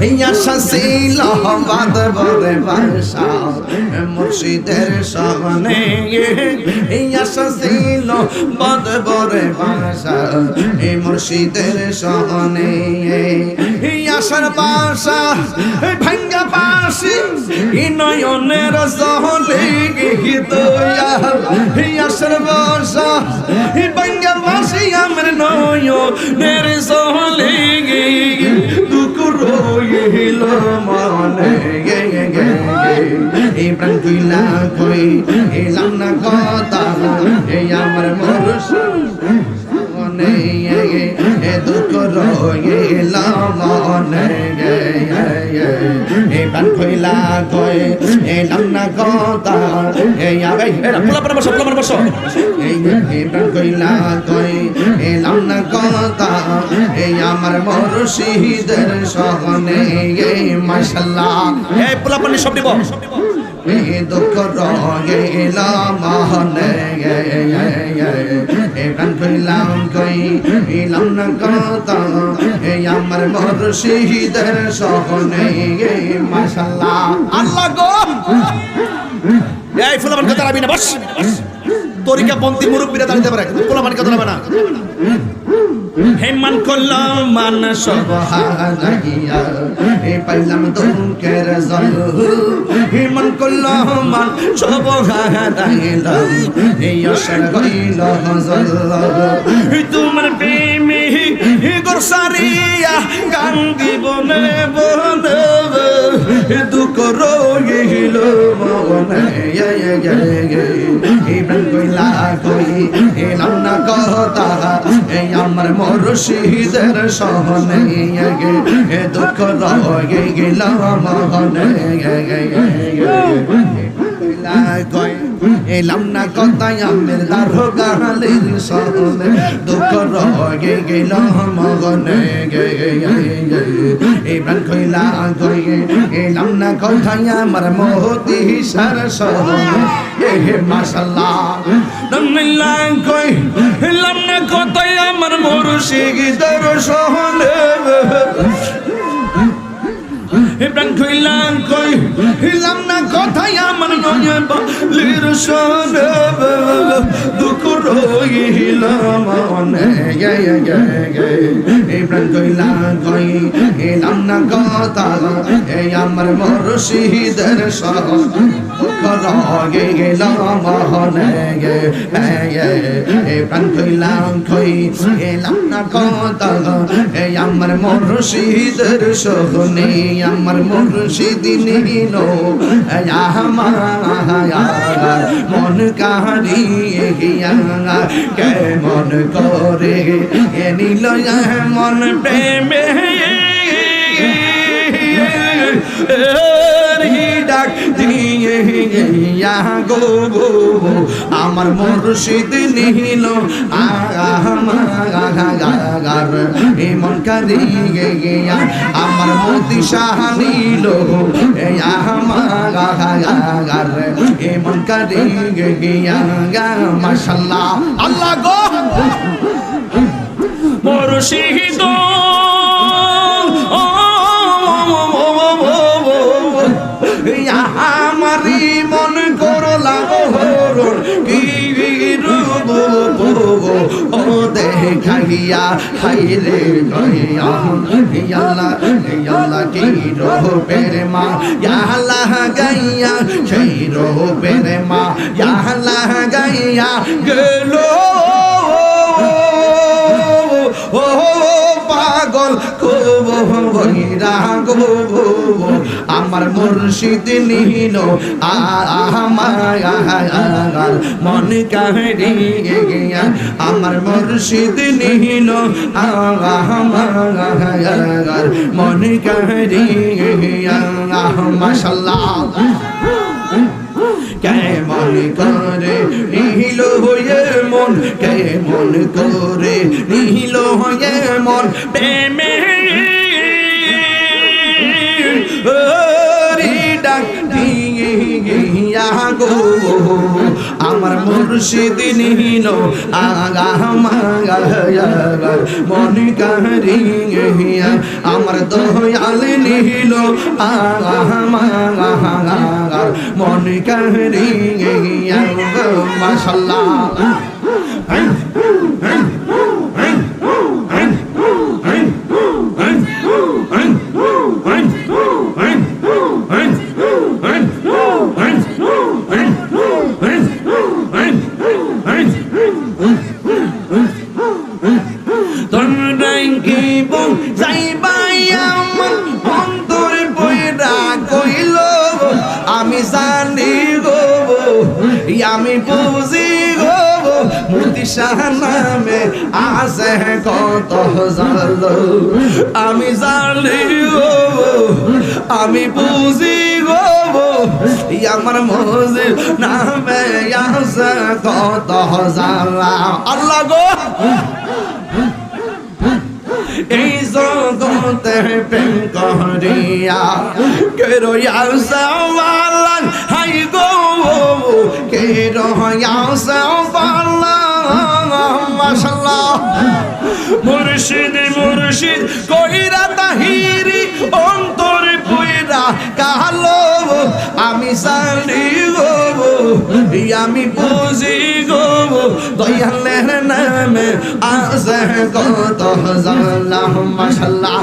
আশা ছিল বাদ বরে বাসা মুর্শিদের সহনে এই আশা ছিল বাদ বরে বাসা এই মুর্শিদের এই আশার বাসা ভাঙ্গা বাসি এই নয়নের জহলে দয়া এই আশার বাসা এই ভাঙ্গা বাসি আমার নয়নের জহলে দুঃখ রইল মনে গে গে গে এই প্রাণ কইলা কই এলাম না কথা এই আমার মনে এ দুঃখ রইল মনে এই প্রাণ কইলা কই এলাম না কথা এই আবে এরা পোলা পরে বসো পোলা পরে বসো এই এই কইলা কই আমার মরুষিদের সহনে মাশাল্লাহ এই পোলা পানি সব দিব দুঃখ এলাম মহনে প্রাণ কইলাম কই এলাম না এই আমার মরুষিদের সহনে মাশাল্লাহ আল্লাহ গো এই ফুলাবান কথা রাবি না বস তরিকা পন্থী মুরব্বীরা দাঁড়িয়ে পারে কিন্তু ফুলাবান কথা রাবে না হেমান করলাম মান সব হারাইয়া হে পাইলাম দুঃখের জল। হেমান করলাম মান সব হারাইলাম এই অসর হইল জল তোমার প্রেমে গোসারিয়া গান দিব নে বনে দুঃখ রইল মনে ইব্রাহিম কইলা কই এলাম না কথা এই আমার মরশিদের সহনে গে এ দুঃখ রয়ে গেলাম মহনে এলাম না কথাই আমের দারো গালির সহনে, দুঃখ রয়ে গেল মগনে গে ইব্রাহিম কইলা কই এলাম না কথাই আমার মহতি সার সহনে নামিল্লা কই? এলাম না কথাই আমার মুর্শিদের সহনে ইব্রাহিম কইলাম কই? হিলাম না কথাই আমার নয় বালির সনে দুঃখ রইলাম মনে। গে গে গে ইব্রাহিম কইলাম কই? হিলাম না কথা এই আমার মুর্শিদের সহ দুঃখ রগে গেলাম মনে গে গে ইব্রাহিম কইলাম কই হিলাম না কথা এই আমার মুর্শিদের সহনে আমার মুর্শিদ নিল মন কাহারিয়ে কেমন করে এ নিল মন প্রেমে ডাক দিয়ে গো আমার মুর্শিদ নিল আমার এমন কারিয়ে গিয়া আমার মতি শাহ নিল আমার এমন কারিয়ে গিয়া মাশাল্লাহ আল্লাহ গো মুর্শিদ দেখাইয়া হাইরে নয়া ইয়াল্লা ইয়াল্লা কি রূপের মা গাইয়া সেই রূপের মা ইয়াল্লা গাইয়া গেলো। ও পাগল খুব ভৈরা গো আমার মুর্শিদ নিল আমার মন কাহরি গিয়া আমার মুর্শিদ আমার মন কাহরি গিয়া মাশাল্লাহ কেমন করে নিহিল হয়ে মন, কেমন করে নিহিল হয়ে মন। প্রেমে ডাক দিয়ে গো। আমার মুর্শিদ নিহীন আগা মাগা মনে আমার দয়াল নিহীন আগা মাগা মনে কারিয়া মাশাল্লাহ। আমি জানি গো আমি বুঝি গো শাহ নামে আছে কত জানো আমি জানি গো আমি বুঝি গো আমার মজি নামে আছে কত জালা আল্লাহ গো! এই জগতে প্রেম করিয়া কেরো ইয়াসাওয়ালান হাই গো কেরো ইয়াসাওয়ালান মাশাআল্লাহ মুর্শিদ মুর্শিদ কইরা তাহিরি অন্তরে পুইরা কালো আমি সারি গো আমি বুঝি গো দয়ালের নামে আছে কত জানলাম মাশাল্লাহ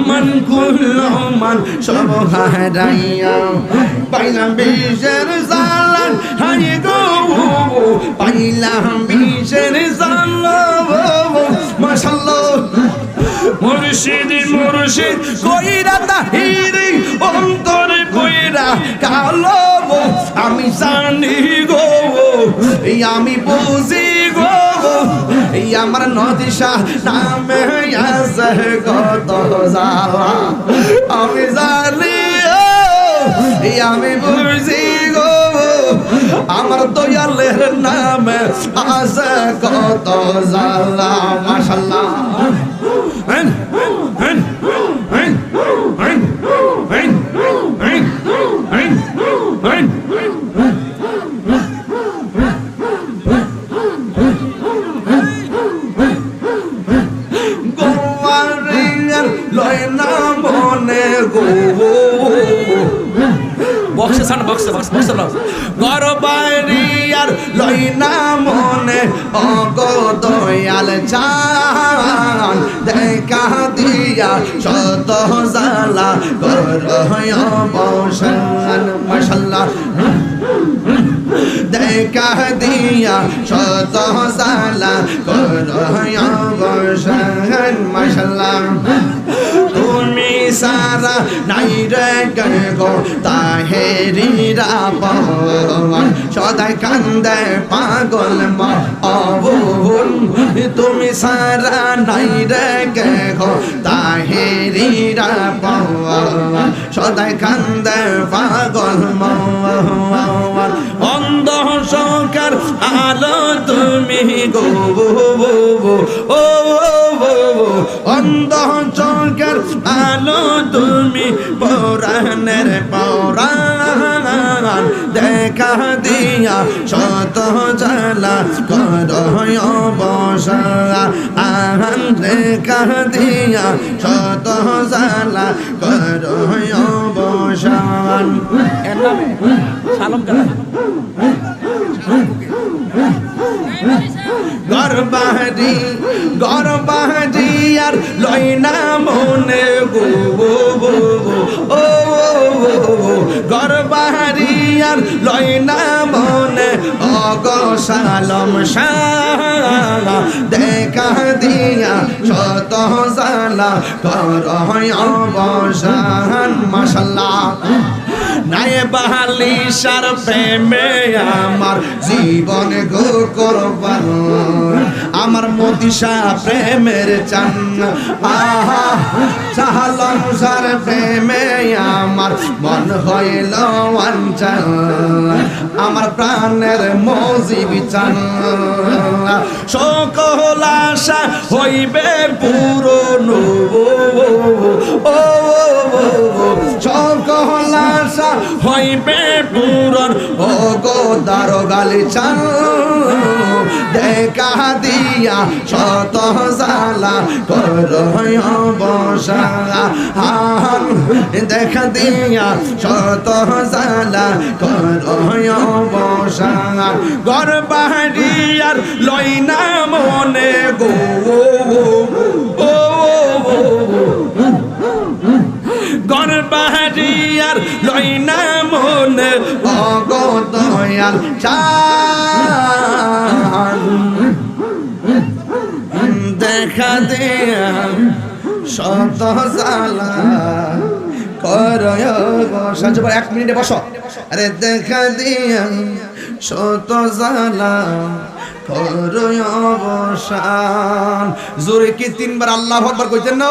মন কুল্লো মন সব হারাইয়া পাইলাম বিষের জালান হাই গো, পাইলাম বিষের জালান মুর্শিদ মুর্শিদ কইরা তাহিরি, অন্তরে কইরা কালো আমি জানি গো, এই আমি বুঝি গো, এই আমার নদিশা নামে আছে কত জালা আমি জানি, এই আমি বুঝি গো, আমার দয়ালের নামে আছে কত জালা মাশাল্লাহ। বক্সে সান বক্সে বক্স বক্সে লাও গরবারিয়ার লয় না মনে অগো দয়াল দেখা দিয়া শত জালা গরয় বসন মশাল্লাহ। দেখা দিয়া শত জালা গরয় বসন মশাল্লাহ। তুমি সারা নাই রে গো তাহেরিরা পবন সদাই কান্দে পাগল মা অবুন তুমি সারা নাই রে গো তাহেরিরা পবন সদাই কান্দে পাগল মা অন্ধ সকার আলো তুমি গো ও অন্ধ চোখের আলো তুমি পৌরাণের পৌরাণ। দেখা দিয়া শত জ্বালা কর বসা আহান, দেখা দিয়া শত জ্বালা কর বসান এর নামে সালম গরবাহারি গরবাহারি আর লয়না মনে গো গো গো গো, ও গরবাহারি আর মনে অগ সালম শাহ দেখা দিয়া শত জালা কর অবসান, মাশাল্লাহ। নাই বাহালি সার প্রেমে আমার জীবন গো করবার। আমার মতিশা প্রেমের চান। আহা প্রেমে আমার মন হইল আঞ্চল আমার প্রাণের মজিবি চান। সকল হইবে পূরণ। ও সকল হইবে পুরন ও গো দারোগালি চান। চাল দেখা দিয়া শত জালা করয় বসা হান দেখা দিয়া শত জালা করয় বসা ঘর বাড়ি লই না মনে গো, ও ঘর বাড়ি লই না মনে চান দেখা দিয়া শত জালা করয় এক মিনিটে বসো। আরে দেখা দিয়া শত জালা করয় বসান জোরে কি তিনবার আল্লাহ আকবার কইতেন না